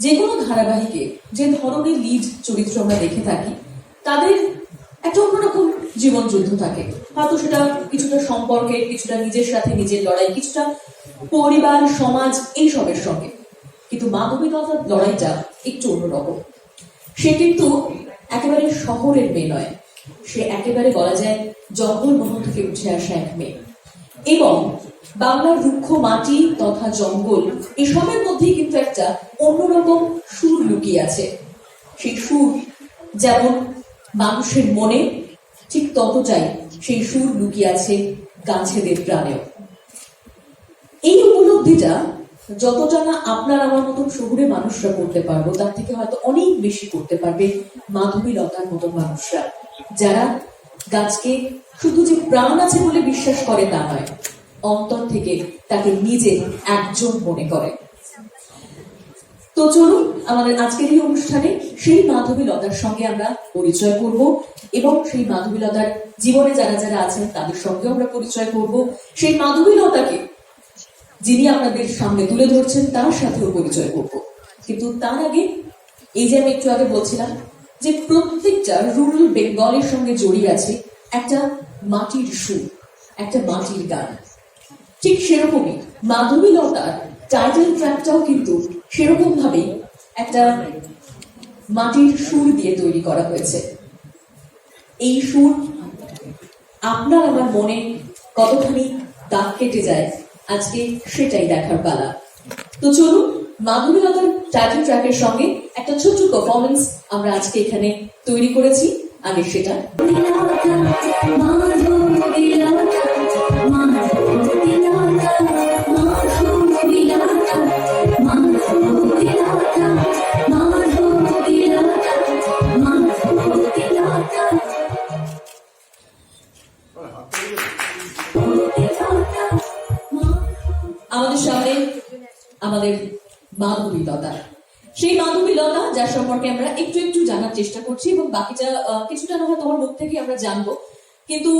যে কোনো ধারাবাহিকে যে ধরনের লিড চরিত্র আমরা দেখে থাকি, তাদের একটা অন্যরকম জীবন যুদ্ধ থাকে। হয়তো সেটা কিছুটা সম্পর্কে, কিছুটা নিজের সাথে নিজের লড়াই, কিছুটা পরিবার, সমাজ, এইসবের সঙ্গে। কিন্তু মানবিকতার লড়াইটা একটু অন্যরকম। সে কিন্তু একেবারে শহরের মেয়ে নয়। সে একেবারে বলা যায় জঙ্গলমহল থেকে উঠে আসা এক মেয়ে। এবং বাংলার রুক্ষ মাটি তথা জঙ্গল, এসবের মধ্যেই কিন্তু একটা অন্যরকম সুর লুকিয়ে আছে। সেই সুর যেমন মানুষের মনে, ঠিক ততটাই সেই সুর লুকিয়ে আছে গাছেদের প্রাণেও। এই উপলব্ধিটা যতটা না আপনার আমার মতন শহুরে মানুষরা করতে পারব, তার থেকে হয়তো অনেক বেশি করতে পারবে মাধবী লতার মতন মানুষরা, যারা গাছকে শুধু যে প্রাণ আছে বলে বিশ্বাস করে তা নয়, অন্তর থেকে তাকে নিজে একজন মনে করে। তো চলুন আমাদের আজকের এই অনুষ্ঠানে সেই মাধবী লতার সঙ্গে আমরা পরিচয় করব এবং সেই মাধবী লতার জীবনে যারা যারা আছেন তাদের সঙ্গে আমরা পরিচয় করব। সেই মাধবী লতাকে যিনি আপনাদের সামনে তুলে ধরছেন, তার সাথেও পরিচয় করব। কিন্তু তার আগে এই যে আমি একটু আগে বলছিলাম যে প্রত্যেকটা রুরাল বেঙ্গলের সঙ্গে জড়িয়ে আছে একটা মাটির সুর, একটা মাটির গান। ঠিক সেরকমই মাধবী লতার টাইটেল ট্র্যাকটাও কিন্তু সেরকম ভাবেই একটা মাটির সুর দিয়ে তৈরি করা হয়েছে। এই সুর আপনার আমার মনে কতখানি দাগ কেটে যায়, আজকে সেটাই দেখার পালা। তো চলুন মাধবী লতার টাইটেল ট্র্যাকের সঙ্গে একটা ছোট্ট পারফরমেন্স আমরা আজকে এখানে তৈরি করেছি। আগে সেটা আমাদের সামনে আমাদের মাধবী লতা সেই মাধবী লতা যার সম্পর্কে আমরা একটু একটু জানার চেষ্টা করছি এবং বাকিটা কিছুটা না তোমার মুখ থেকে আমরা জানব। কিন্তু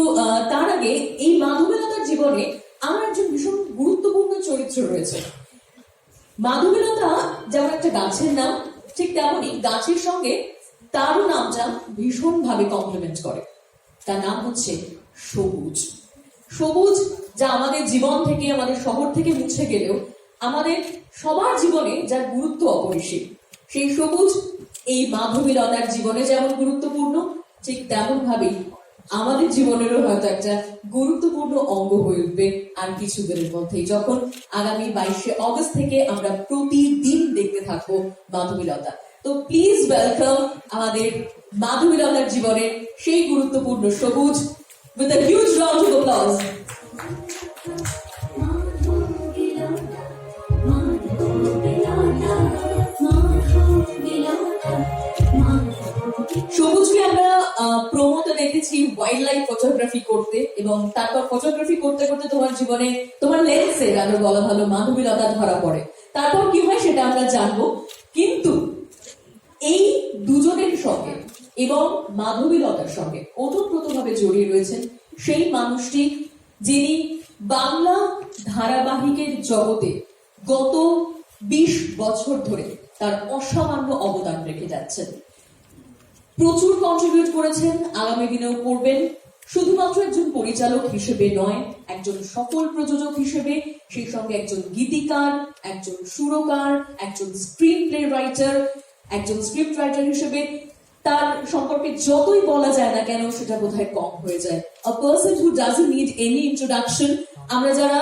তার আগে এই মাধবী লতার জীবনে আমার একজন ভীষণ গুরুত্বপূর্ণ চরিত্র রয়েছে। মাধবীলতা যেমন একটা গাছের নাম, ঠিক তেমনই গাছের সঙ্গে তারও নামটা ভীষণ ভাবে কমপ্লিমেন্ট করে। তার নাম হচ্ছে সবুজ। সবুজ যা আমাদের জীবন থেকে, আমাদের শহর থেকে মুছে গেলেও আমাদের সবার জীবনে যার গুরুত্ব অপরিসীম, সেই সবুজ এই মাধবীলতার জীবনে যেমন গুরুত্বপূর্ণ, ঠিক তেমন ভাবেই আমাদের জীবনেরও হয়তো একটা গুরুত্বপূর্ণ অঙ্গ হয়ে উঠবে আর কিছুদিনের মধ্যেই যখন আগামী বাইশে অগস্ট থেকে আমরা প্রতিদিন দেখতে থাকব মাধবীলতা তো প্লিজ ওয়েলকাম আমাদের মাধবীলতার জীবনে সেই গুরুত্বপূর্ণ সবুজ, with a huge round of applause. সবুজকে আমরা প্রমোতে দেখেছি ওয়াইল্ড লাইফ ফটোগ্রাফি করতে এবং তারপর ফটোগ্রাফি করতে করতে তোমার জীবনে তোমার লেন্সে আরও বলা ভালো, মাধবীলতা ধরা পড়ে। তারপর কি হয় সেটা আমরা জানব। কিন্তু এই দুজনের সঙ্গে এবং মাধবীলতার সঙ্গে ওতপ্রোতভাবে জড়িয়ে রয়েছেন সেই মানুষটি যিনি বাংলা ধারাবাহিকের জগতে গত বিশ বছর ধরে তার অসামান্য অবদান রেখে যাচ্ছেন। প্রচুর কন্ট্রিবিউট করেছেন, আগামী দিনেও করবেন। শুধুমাত্র একজন পরিচালক হিসেবে নয়, একজন সফল প্রযোজক হিসেবে, সেই সঙ্গে একজন গীতিকার, একজন সুরকার, একজন স্ক্রিন প্লে রাইটার একজন স্ক্রিপ্ট রাইটার হিসেবে, তার সম্পর্কে যতই বলা যায় না কেন, সেটা বোধহয় কম হয়ে যায়। A person who doesn't need any introduction আমরা যারা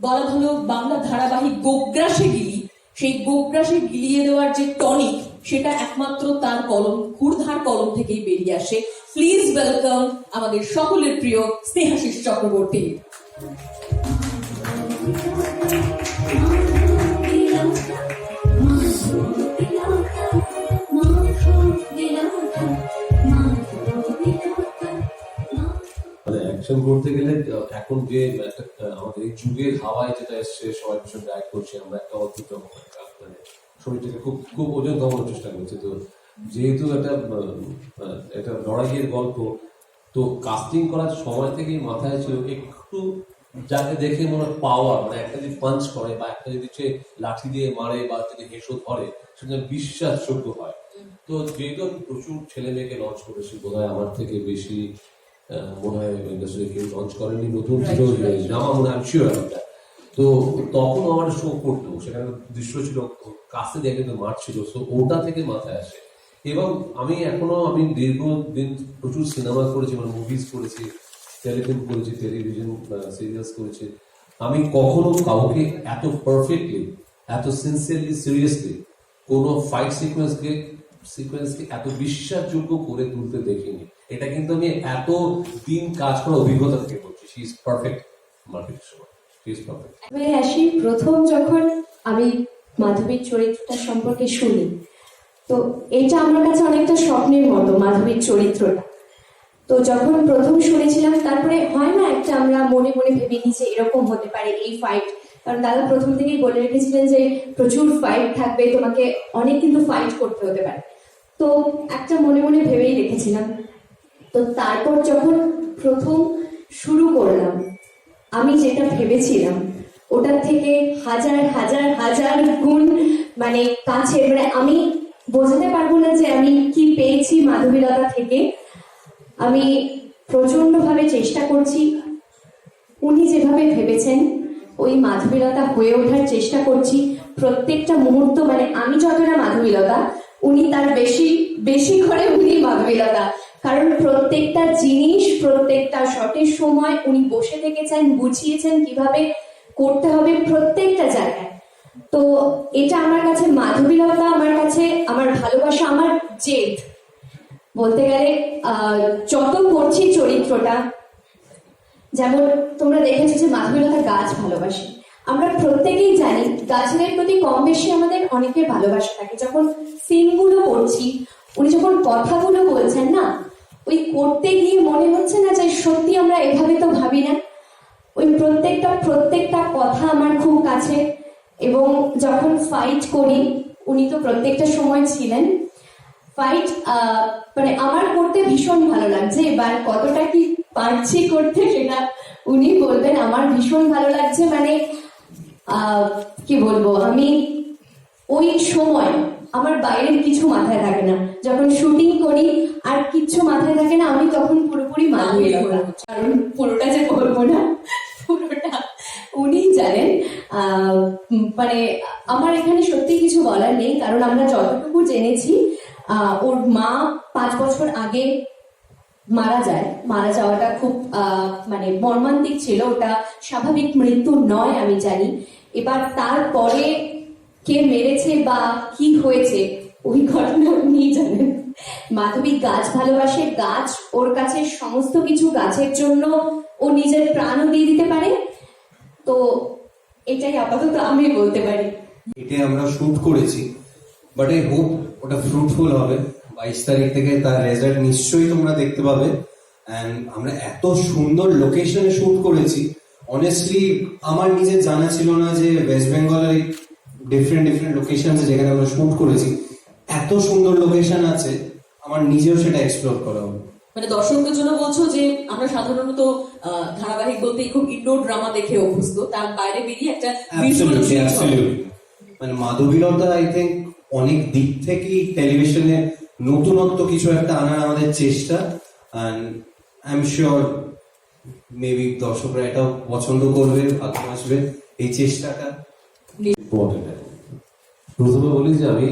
বলা ভালো বাংলা ধারাবাহিক গোগ্রাসে গিলি, সেই গোগ্রাসে গিলিয়ে দেওয়ার যে টনিক সেটা একমাত্র তার কলম, ক্ষুরধার কলম থেকেই বেরিয়ে আসে। প্লিজ ওয়েলকাম আমাদের সকলের প্রিয় স্নেহাশিস চক্রবর্তী। অ্যাকশন করতে গেলে, এখন যে আমাদের যুগের হাওয়ায় যেটা এসছে, সবাই ভীষণ ডায়েট করছে। আমরা একটা অদ্ভুত রকম। শরীরটাকে খুব খুব ওজন কমানোর চেষ্টা করছি। তো যেহেতু একটা একটা লড়াইয়ের গল্প তো কাস্টিং করার সময় থেকেই মাথায় ছিল একটু যাকে দেখে মনে হয় পাওয়ার মানে একটা যদি পাঞ্চ করে বা একটা যদি সে লাঠি দিয়ে মারে বা যদি হেসো ধরে সেটা বিশ্বাসযোগ্য হয়। তো যেহেতু আমি প্রচুর ছেলে মেয়েকে লঞ্চ করেছি বোধ হয় আমার থেকে বেশি আহ, মনে হয় ইন্ডাস্ট্রি কেউ লঞ্চ করেনি নতুন. আমার মনে হয় আমি শিওর তো তখন আমার শো করতো, সেখানে দৃশ্য ছিল, কাছে দেখে তো মাঠ ছিল তো ওটা থেকে মাথায় আসে। এবং আমি এখনও, আমি দীর্ঘদিন প্রচুর সিনেমা করেছি মানে মুভিজ করেছি টেলিফিল্ম করেছি টেলিভিশন সিরিয়ালস করেছি। আমি কখনো কাউকে এত পারফেক্টলি এত সিনসিয়ারলি সিরিয়াসলি কোনো ফাইট সিকোয়েন্সকে সিকোয়েন্সকে এত বিশ্বাসযোগ্য করে তুলতে দেখিনি। এটা কিন্তু আমি এত দিন কাজ করার অভিজ্ঞতা থেকে বলছি শি ইজ পারফেক্ট মার্কেটের সময় আসি প্রথম যখন আমি মাধবীর চরিত্রটা সম্পর্কে শুনি। তো এটা আমার কাছে অনেকটা স্বপ্নের মতো, মাধবীর চরিত্রটা। তো যখন প্রথম শুনেছিলাম, তারপরে হয় না একটা আমরা মনে মনে ভেবে যে এরকম হতে পারে এই ফাইট কারণ দাদা প্রথম থেকেই বলে রেখেছিলেন যে প্রচুর ফাইট থাকবে, তোমাকে অনেক কিন্তু ফাইট করতে হতে পারে। তো একটা মনে মনে ভেবেই রেখেছিলাম। তো তারপর যখন প্রথম শুরু করলাম আমি যেটা ভেবেছিলাম, ওটার থেকে হাজার হাজার হাজার গুণ মানে কাছে মানে আমি বোঝাতে পারব না যে আমি কি পেয়েছি মাধবীলতা থেকে। আমি প্রচণ্ড ভাবে চেষ্টা করছি। উনি যেভাবে ভেবেছেন, ওই মাধবীলতা হয়ে ওঠার চেষ্টা করছি। প্রত্যেকটা মুহূর্ত মানে আমি যতটা মাধবীলতা, উনি তার বেশি বেশি করে উনি মাধবীলতা। কারণ প্রত্যেকটা জিনিস, প্রত্যেকটা শটের সময় উনি বসে থেকেছেন, বুঝিয়েছেন কীভাবে করতে হবে প্রত্যেকটা জায়গায়। তো এটা আমার কাছে, মাধবীলতা আমার কাছে, আমার ভালোবাসা, আমার জেদ। বলতে গেলে যত করছি চরিত্রটা, যেমন তোমরা দেখেছ যে মাধবীলতা গাছ ভালোবাসে। আমরা প্রত্যেকেই জানি, গাছেদের প্রতি কম বেশি আমাদের অনেকের ভালোবাসা থাকে। যখন সিনগুলো করছি, উনি যখন কথাগুলো বলছেন না ওই করতে গিয়ে মনে হচ্ছে না যে সত্যি আমরা এভাবে তো ভাবি না। ওই প্রত্যেকটা প্রত্যেকটা কথা আমার খুব কাছে এবং যখন ফাইট করি, উনি তো প্রত্যেকটা সময় ছিলেন ফাইট মানে আমার করতে ভীষণ ভালো লাগছে। এবার কতটা কি পারছি করতে সেটা উনি বলবেন। আমার ভীষণ ভালো লাগছে মানে কি বলব? আমি ওই সময় আমার বাইরের কিছু মাথায় থাকে না। যখন শুটিং করি আর কিচ্ছু মাথায় থাকে না, আমি তখন পুরোপুরি মাধুরী কারণ পুরোটা যে করব না, পুরোটা উনি জানেন। মানে আমার এখানে সত্যি কিছু বলার নেই, কারণ আমরা যতটুকু জেনেছি ওর মা পাঁচ বছর আগে মারা যায়। মারা যাওয়াটা খুব মানে মর্মান্তিক ছিল। ওটা স্বাভাবিক মৃত্যু নয়, আমি জানি। এবার তারপরে কে মেরেছে বা কি হয়েছে, ওই ঘটনা উনি জানেন। মাধবী গাছ ভালোবাসে, গাছ ওর কাছে সমস্ত কিছু গাছের জন্য ও নিজের প্রাণও দিয়ে দিতে পারে। তো এটাই আপাতত আমি বলতে পারি। এটা আমরা শুট করেছি বাট আই হোপ ওটা ফ্রুটফুল হবে। বাইশ তারিখ থেকে তার রেজাল্ট নিশ্চয়ই তোমরা দেখতে পাবে। অ্যান্ড আমরা এত সুন্দর লোকেশনে শুট করেছি। অনেস্টলি আমার নিজের জানা ছিল না যে ওয়েস্ট বেঙ্গলের ডিফারেন্ট ডিফারেন্ট লোকেশন যেখানে আমরা শুট করেছি এত সুন্দর লোকেশন আছে আমার নিজেও সেটা এক্সপ্লোর করা হবে মানে দর্শকদের জন্য বলছো যে আমরা সাধারণত ধারাবাহিক বলতে খুব ইনডোর ড্রামা দেখে অভ্যস্ত তার বাইরে বেরিয়ে একটা. মানে মাধবীলতা আই থিঙ্ক অনেক দিক থেকেই টেলিভিশনে নতুনত্ব কিছু একটা আনার আমাদের চেষ্টা and I am sure maybe দর্শকরা এটাও পছন্দ করবে ভালোবাসবে এই চেষ্টাটা। প্রথমে বলি যে আমি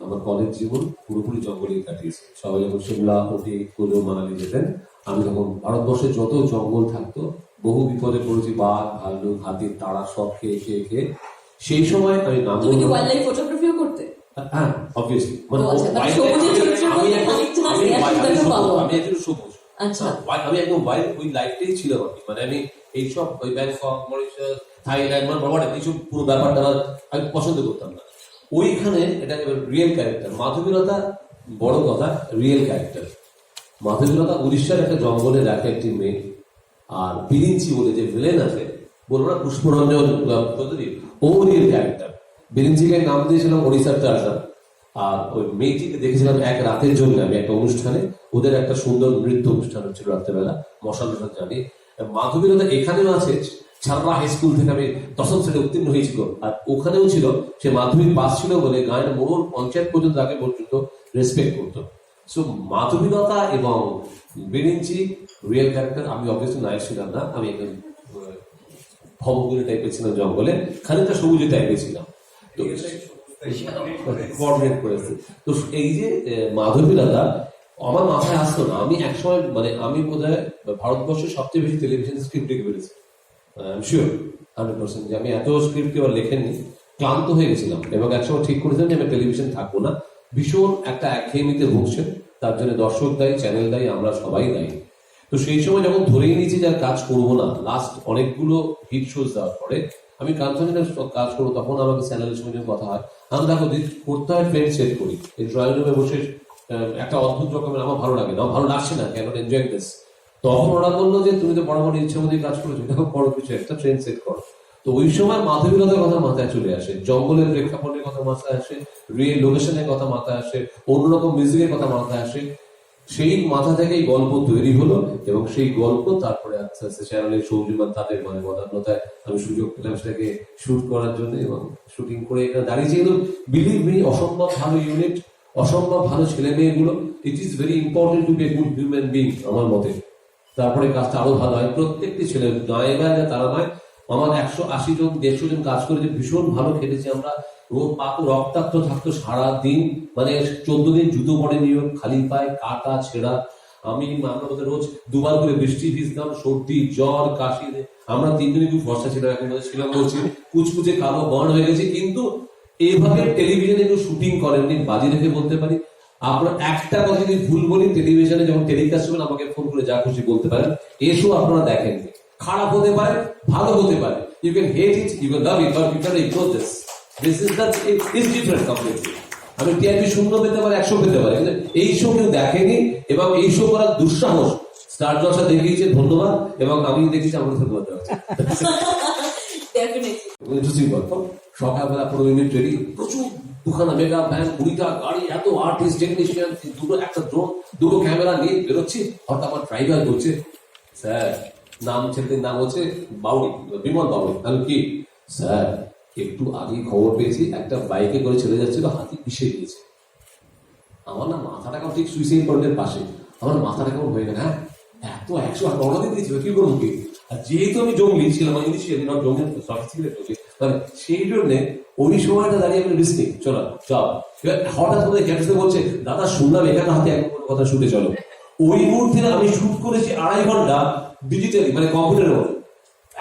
আমার কলেজ জীবন পুরোপুরি জঙ্গলে কাটিয়েছি। সবাই যখন সিমলা ওটি মানালি যেতেন আমি তখন ভারতবর্ষে যত জঙ্গল থাকতো বহু বিপদে পড়েছি বাঘ ভাল্লুক হাতির তাড়া সব খেয়ে খেয়ে খেয়ে। সেই সময় আমি নাম ফটোগ্রাফিও করতে? হ্যাঁ অবভিয়াসলি মানে আচ্ছা, আমি একদম- সবুজ, আমি একজন সবুজ। আচ্ছা। হ্যাঁ, আমি একদম ওই লাইফটাই ছিল আর মানে আমি এইসব ওই ব্যাংকক মরিশাস থাইল্যান্ড মানে বাবা এইসব পুরো ব্যাপারটা আমি পছন্দ করতাম না। ওইখানে এটা রিয়েল ক্যারেক্টার মাধবীলতা, বড় কথা রিয়েল ক্যারেক্টার মাধবীলতা উড়িষ্যার একটা জঙ্গলে রাখে একটি মেয়ে, আর বিরিঞ্চি বলে যে ভিলেন আছে, বলব না পুষ্পরঞ্জন চৌধুরী ও রিয়েল ক্যারেক্টার বিরিঞ্চিকে নাম দিয়েছিলাম ওড়িশার টার্জান আর ওই মেয়েটিকে দেখেছিলাম এক রাতের জন্য আমি একটা অনুষ্ঠানে। ওদের একটা সুন্দর নৃত্য অনুষ্ঠান হচ্ছিল রাত্রেবেলা মশাল মশাল জানি মাধবীলতা এখানেও আছে ছাড়া হাই স্কুল থেকে আমি দশম শ্রেণি উত্তীর্ণ হয়েছিল আর ওখানেও ছিল সে মাধ্যমিক পাস ছিল বলে গায়ের মোড়ল পঞ্চায়েত পর্যন্ত তাকে পর্যন্ত রেসপেক্ট করতো। সো মাধবীলতা এবং বেরিঞ্চি রিয়েল ক্যারেক্টার আমি অবভিয়াসলি নায়ক ছিলাম না। আমি একজন ভবগুলি টাইপের ছিলাম জঙ্গলে খানিকটা সবুজে টাইপের ছিলাম। তো কোঅর্ডিনেট করেছে তো এই যে আহ, মাধবী দাদা আমার মাথায় আসতো না। আমি একসময় মানে আমি বোধহয় ভারতবর্ষের সবচেয়ে বেশি টেলিভিশন স্ক্রিপ্ট লিখে পেরেছি আমি এত স্ক্রিপ্ট কেউ লেখেননি, ক্লান্ত হয়ে গেছিলাম। এবং একসময় ঠিক করেছিলাম যে আমি টেলিভিশন থাকব না। ভীষণ একটা একঘেয়েমিতে ভুগছেন। তার জন্য দর্শক দায়ী চ্যানেল দায়ী, আমরা সবাই দায়ী। তো সেই সময় যখন ধরেই নিয়েছি যে আর কাজ করব না লাস্ট অনেকগুলো হিট শোজ দেওয়ার পরে, আমি কাঞ্চনের কাজ করব, তখন আমাকে চ্যানেলের সঙ্গে কথা হয়। আমি দেখো করতে হয় ট্রেন সেট করি। এই ড্রয়িং রুমে বসে একটা অদ্ভুত রকমের, আমার ভালো লাগে না ভালো লাগছে না কেন এনজয় দিস তখন ওরা বলল যে, তুমি তো বড় ইচ্ছে মধ্যে কাজ করেছ, দেখো বড় কিছু একটা ট্রেন সেট করো। তো ওই সময় মাধবীলতার কথা মাথায় চলে আসে, জঙ্গলের প্রেক্ষাপটের কথা মাথায় আসে রিয়েল লোকেশনের কথা মাথায় আসে, অন্যরকম মিউজিকের কথা মাথায় আসে। সেই মাথা থেকেই গল্প তৈরি হলো এবং সেই গল্প তারপরে আস্তে আস্তে চ্যানেলের সৌজমান তাদের মানে মদান্নতায় আমি সুযোগ পেলাম সেটাকে শুট করার জন্য এবং শুটিং করে এখানে দাঁড়িয়েছি। কিন্তু বিলিভ মি অসম্ভব ভালো ইউনিট অসম্ভব ভালো ছেলে মেয়েগুলো it is very important to be good human being আমার মতে। তারপরে কাজটা আরও ভালো হয়। প্রত্যেকটি ছেলে গায়ে গায়ে তারা নয়। আমার একশো আশি জন, দেড়শো জন কাজ করেছে, ভীষণ ভালো খেটেছি আমরা। রক্তাক্ত থাকতো সারা দিন মানে চোদ্দ দিন জুতো পরে নিয়ে খালি পায়ে কাটা, ছেঁড়া। আমি, আমরা রোজ দুবার করে বৃষ্টি ভিজতাম, সর্দি, জ্বর, কাশি। আমরা তিনজনই খুব ফর্সা ছিল এখন ছিলাম বলছি, কুচকুচে কালো বর্ণ হয়ে গেছে। কিন্তু এইভাবে টেলিভিশনে একটু শুটিং করেননি, বাজি রেখে বলতে পারি। আপনার একটা কথা যদি ভুল বলি টেলিভিশনে যখন টেলিকাস্ট হবেন আমাকে ফোন করে যা খুশি বলতে পারেন। এসো আপনারা দেখেননি খারাপ হতে পারে ভালো হতে পারে। You can hate it you can love it but you can ignore this this is the is different completely আমি টিআরপি শূন্য পেতে পারি একশো পেতে পারি কিন্তু এই শো কেউ দেখেনি এবং এই শো করার দুঃসাহস স্টার জলসা দেখিয়েছে ধন্যবাদ এবং আমি দেখেছি আমার ধন্যবাদ ইন্টারেস্টিং গল্প। সকালবেলা পুরো ইউনিট রেডি প্রচুর দুখানা মেগা ভ্যান কুড়িটা গাড়ি, এত আর্টিস্ট টেকনিশিয়ান দুটো, একটা ড্রোন দুটো ক্যামেরা নিয়ে বেরোচ্ছি। হঠাৎ আমার ড্রাইভার বলছে, স্যার, নাম ছেলেটির নাম হচ্ছে বাউরি বিমল বাউরি আমি কি? স্যার, একটু আগে খবর পেয়েছি, একটা বাইকে করে চলে যাচ্ছিল, হাতি পিছিয়ে গিয়েছে আমার না মাথাটা কেমন ঠিক সুইসাইড পয়েন্টের পাশে। আমার মাথাটা কেমন হয়ে গেল হ্যাঁ? এত একশো আর দিয়েছিল কি করব কি? আর যেহেতু আমি জঙ্গলি ছিলাম, আমি ইনিশিয়ালি নট জঙ্গলি সফিস্টিকেটেড মানে সেই জন্যে ওই সময়টা দাঁড়িয়ে আমি রিস্ক চলো এবার হঠাৎ করে ক্যাপসে বলছে, দাদা, শুনলাম এখানে হাতে কোনো কথা শুনে চলো। ওই মুহূর্তে আমি শুট করেছি আড়াই ঘণ্টা ডিজিটালি মানে কম্পিউটারের মধ্যে।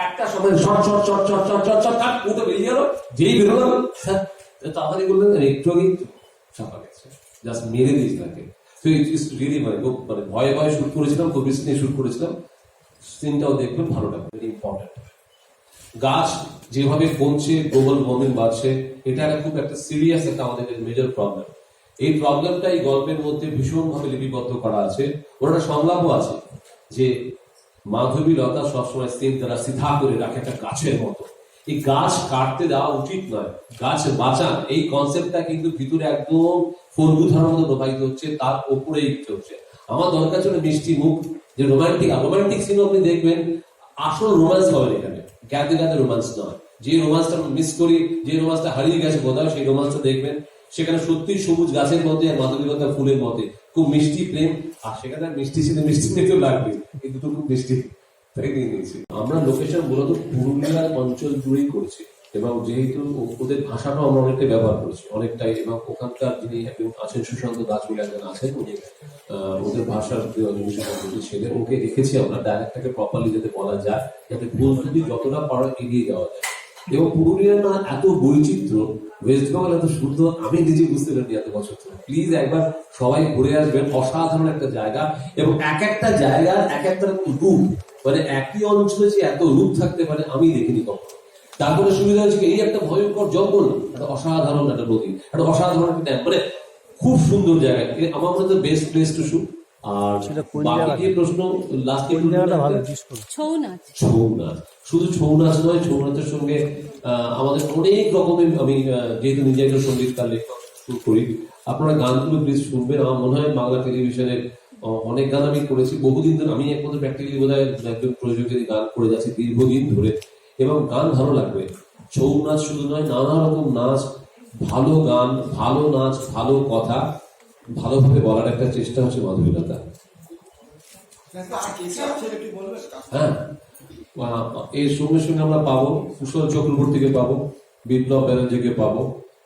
একটা সময় short short short short short short short cut পুরো বেরিয়ে গেল। যেই বেরোলাম তাড়াতাড়ি বললেন একটু আগে চাপা গেছে। জাস্ট মেরে দিয়েছি তাকে। তো ইটস রিয়েলি মানে খুব মানে ভয়ে ভয়ে শুট করেছিলাম, খুব রিস্ক নিয়ে শুট করেছিলাম। সিনটাও দেখবেন ভালো লাগবে ভেরি ইম্পর্টেন্ট গাছ যেভাবে কমছে গ্লোবাল ওয়ার্মিং বাড়ছে, এটা একটা খুব একটা সিরিয়াস একটা আমাদের মেজর প্রবলেম এই প্রবলেমটা এই গল্পের মধ্যে ভীষণভাবে লিপিবদ্ধ করা আছে। ওর একটা সংলাপও আছে যে মাধবী লতা সবসময় সিন তারা সিধা করে রাখে একটা গাছের মতো। এই গাছ কাটতে দেওয়া উচিত নয়, গাছ বাঁচান। এই কনসেপ্টটা কিন্তু ভিতরে একদম ফলগু ধারার মতো প্রবাহিত হচ্ছে, তার উপরেই চলছে। আমার দরকার ছিল মিষ্টি মুখ, যে রোমান্টিক রোমান্টিক সিন আপনি দেখবেন, আসল রোমান্স পাবেন এখানে। গ্যাদে গ্যাদে রোমান্স নয় যে রোমান্সটা মিস করি, যে রোমান্সটা হারিয়ে গেছে কোথাও, সেই রোমান্সটা দেখবেন। সেখানে সত্যি সবুজ গাছের মধ্যে আর মাধবীলতা ফুলের মধ্যে খুব মিষ্টি প্রেম, আর সেখানে মিষ্টি ছিল, মিষ্টি মেয়েকেও লাগবে কিন্তু তো খুব মিষ্টি। তাই নিয়ে আমরা লোকেশন মূলত পুরুলিয়ার অঞ্চল জুড়েই করছি। এবং যেহেতু ওদের ভাষাটাও আমরা অনেকটাই ব্যবহার করেছি, অনেকটাই এবং ওখানকার যিনি আছেন, সুশান্ত দাস বলে একজন আছেন, উনি ওদের ভাষার ছেলে ওকে রেখেছি আমরা ডাইরেক্টটাকে প্রপারলি যাতে বলা যায়, যাতে ভুল যদি যতটা পারো এগিয়ে যাওয়া যায়। এবং পুরুলিয়ার না এত বৈচিত্র্য, ওয়েস্ট বেঙ্গল এত সুন্দর, আমি নিজে বুঝতে পারি এত বছর ধরে। প্লিজ একবার সবাই ঘুরে আসবেন, অসাধারণ একটা জায়গা এবং এক একটা জায়গার এক একটা রূপ মানে একই অঞ্চলে যে এত রূপ থাকতে পারে, আমি দেখিনি কখনো। তারপরে সুবিধা হচ্ছে কি, এই একটা ভয়ঙ্কর জঙ্গল একটা অসাধারণ একটা নদী। একটা অসাধারণ একটা ড্যাম মানে খুব সুন্দর জায়গা। আমার মধ্যে বেস্ট প্লেস টু শুট আর বাকি যে প্রশ্ন লাস্ট কোন জায়গাটা ভালো? জিজ্ঞেস করুন ছৌ নাচ ছৌ নাচ শুধু ছৌ নাচ নয় ছৌ নাচের সঙ্গে আমাদের অনেক রকমের আমি যেহেতু নিজে একজন সংগীত তার লেখক করি আপনারা গানগুলো প্লিজ শুনবেন। আমার মনে হয় বাংলা টেলিভিশনের অ- অনেক গান আমি করেছি। বহুদিন ধরে আমি একমাত্র প্র্যাকটিক্যালি বোধ হয় একজন প্রযোজকের গান করে যাচ্ছি দীর্ঘদিন ধরে। এবং গান ভালো লাগবে। ছৌ নাচ শুধু নয়, নানা রকম নাচ, ভালো গান, ভালো নাচ, ভালো কথা, ভালোভাবে বলার একটা চেষ্টা হচ্ছে মাধুরীলতা হ্যাঁ এর সঙ্গে সঙ্গে আমরা পাবো, কুশল চক্রবর্তীকে পাবো, বিপ্লব ব্যানার্জিকে পাবো,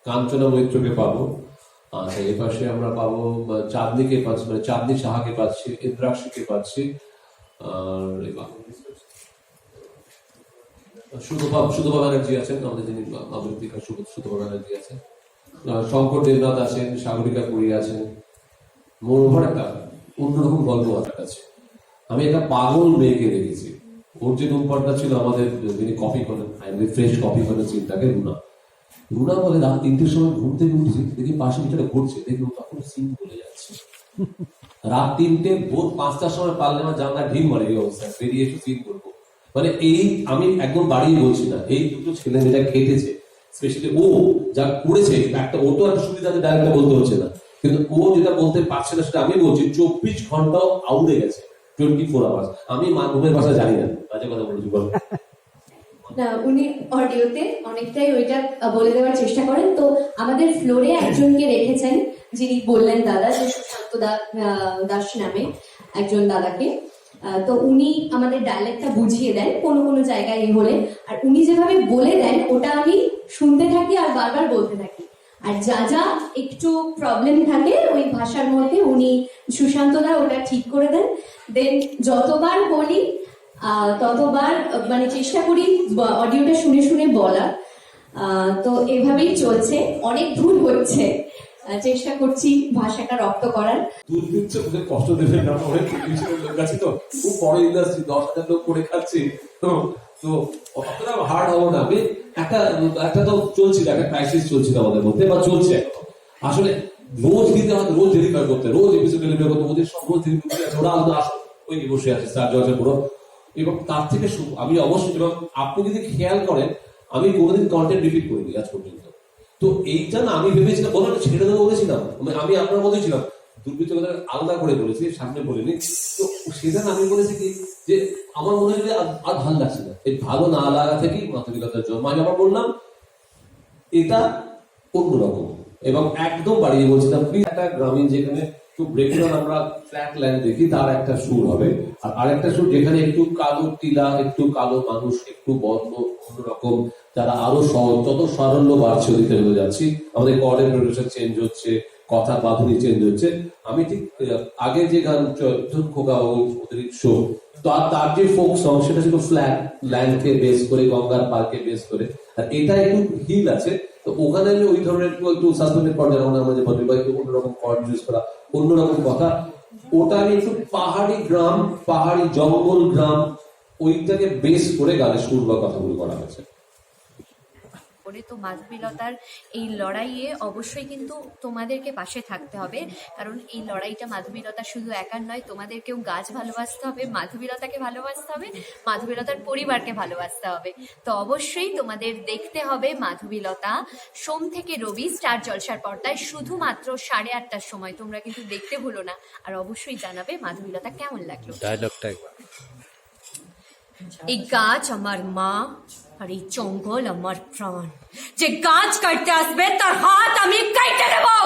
কাঞ্চনা মৈত্রকে পাবো আর আমরা পাবো, চাঁদনিকে পাচ্ছি মানে চাঁদনি সাহাকে পাচ্ছি, ইন্দ্রাক্ষীকে পাচ্ছি, আর সুধপা ব্যানার্জি আছেন, আমাদের যিনি ব্যানার্জি আছেন। শঙ্কর দেবনাথ আছেন, সাগরিকা পুরী আছেন। মোরোভার একটা অন্যরকম গল্প আমার কাছে। আমি একটা পাগল মেয়েকে দেখেছি। ওর যে ছিল আমাদের, যিনি কপি করেন ফ্রেশ কপি করেন চিন্তাকে রুনা। রুনা বলে, রাত তিনটের সময় ঘুম থেকে উঠছি, দেখি পাশে কিছু ঘুরছে, দেখি তখন সিন বলে যাচ্ছে। রাত তিনটে, ভোর পাঁচটার সময় পারলে আমার জানলা ঢিম মারে এই অবস্থায়। বেরিয়ে এসে সিন করব। মানে এই আমি একদম বাড়িয়ে বলছি না, এই দুটো ছেলে মেয়েরা খেটেছে স্পেশালি ও যা করেছে, একটা ও তো একটা সুবিধাতে ডাইরেক্ট বলতে হচ্ছে না। কিন্তু ও যেটা বলতে পারছে না সেটা আমি বলছি, চব্বিশ ঘন্টাও আউড়ে গেছে টোয়েন্টি ফোর আওয়ার্স আমি মা ঘুমের ভাষা জানি না, বাজে কথা বলছি, বল। না, উনি অডিওতে অনেকটাই ওইটা বলে দেওয়ার চেষ্টা করেন। তো আমাদের ফ্লোরে একজনকে রেখেছেন, যিনি বললেন দাদা, যে সুশান্ত দাস নামে একজন দাদাকে। তো উনি আমাদের ডায়ালেক্টটা বুঝিয়ে দেন কোনো কোনো জায়গায় এ হলে। আর উনি যেভাবে বলে দেন, ওটা আমি শুনতে থাকি আর বারবার বলতে থাকি। আর যা যা একটু প্রবলেম থাকে, ওই ভাষার মধ্যে উনি সুশান্ত দা ওটা ঠিক করে দেন। দেন যতবার বলি ততবার মানে চেষ্টা করি অডিওটা শুনে শুনে বলা তো এভাবেই চলছে। অনেক ভুল হচ্ছে চেষ্টা করছি ভাষাটা রপ্ত করার। ওদের কষ্ট দেবে না পিছনের লোক আছে তো? খুব বড় ইন্ডাস্ট্রি দশ হাজার লোক করে খাচ্ছে। তো অতটা হার্ড হব না। আমি একটা একটা তো চলছিল একটা ক্রাইসিস চলছিল আমাদের মধ্যে, বা চলছে এখন। আসলে রোজ দিতে হয়, রোজ ডেলিভার করতে রোজ এপিসোড ডেলিভার করতে ওদের সব রোজ ডেলিভার করতে ওরা আলাদা ওই বসে আছে স্টার পুরো। এবং তার থেকে আমি অবশ্যই, এবং আপনি যদি খেয়াল করেন, আমি কোনোদিন কন্টেন্ট রিপিট করিনি আজ পর্যন্ত। তো এইটা না, আমি ভেবেছিলাম বলো ছেড়ে দেবো বলেছিলাম। আমি- আপনার মতোই ছিলাম। দুর্বৃত্ত আলাদা করে বলেছি, সামনে বলিনি। তো সেটা আমি বলেছি কি, যে আমার মনে হয় আর- ভালো লাগছে না। এই ভালো না লাগা থেকেই মাতৃকতার জন্ম আমি আবার বললাম, এটা অন্যরকম। এবং একদম বাড়িয়ে বলছিলাম একটা গ্রামীণ যেখানে ব্রেকডাউন আমরা ফ্ল্যাট দেখি, তার একটা সুর হবে। আর আরেকটা সুর যেখানে একটু কালো টিলা একটু কালো মানুষ, একটু বন্ধ অন্যরকম, যারা আরও সহজ যত সারল্য বাড়ছে ওদিকে যাচ্ছি। আমাদের কর্ডের চেঞ্জ হচ্ছে, কথা বাঁধুনি চেঞ্জ হচ্ছে। আমি ঠিক আগে যে গান চ- ধরুন খোকা ওদের শো তার তার যে ফোক সং সেটা ছিল ফ্ল্যাট ল্যান্ডকে বেস করে, গঙ্গার পার্কে বেস করে। আর এটা একটু হিল আছে, তো ওখানে আমি ওই ধরনের একটু সাসপেন্ডেড কর্ড যেমন আমাদের বলি বা একটু অন্যরকম কর্ড ইউজ করা অন্যরকম কথা। ওটা আমি একটু পাহাড়ি গ্রাম, পাহাড়ি জঙ্গল গ্রাম, ওইটাকে বেশ করে গানের সুর বা কথাগুলো করা হয়েছে। করে তো মাধবীলতার এই লড়াইয়ে অবশ্যই কিন্তু তোমাদেরকে পাশে থাকতে হবে। কারণ এই লড়াইটা মাধবীলতা শুধু একার নয় তোমাদেরকেও গাছ ভালোবাসতে হবে মাধবীলতাকে ভালোবাসতে হবে মাধবীলতার পরিবারকে ভালোবাসতে হবে। তো অবশ্যই তোমাদের দেখতে হবে মাধবীলতা। সোম থেকে রবি স্টার জলসার পর্দায় শুধুমাত্র সাড়ে আটটার সময়। তোমরা কিন্তু দেখতে ভুলো না। আর অবশ্যই জানাবে মাধবীলতা কেমন লাগল। ডায়লগটা একবার এই গাছ আমার মা আর এই জঙ্গল আমার প্রাণ। যে গাছ কাটতে আসবে তার হাত আমি কাটতে দেবো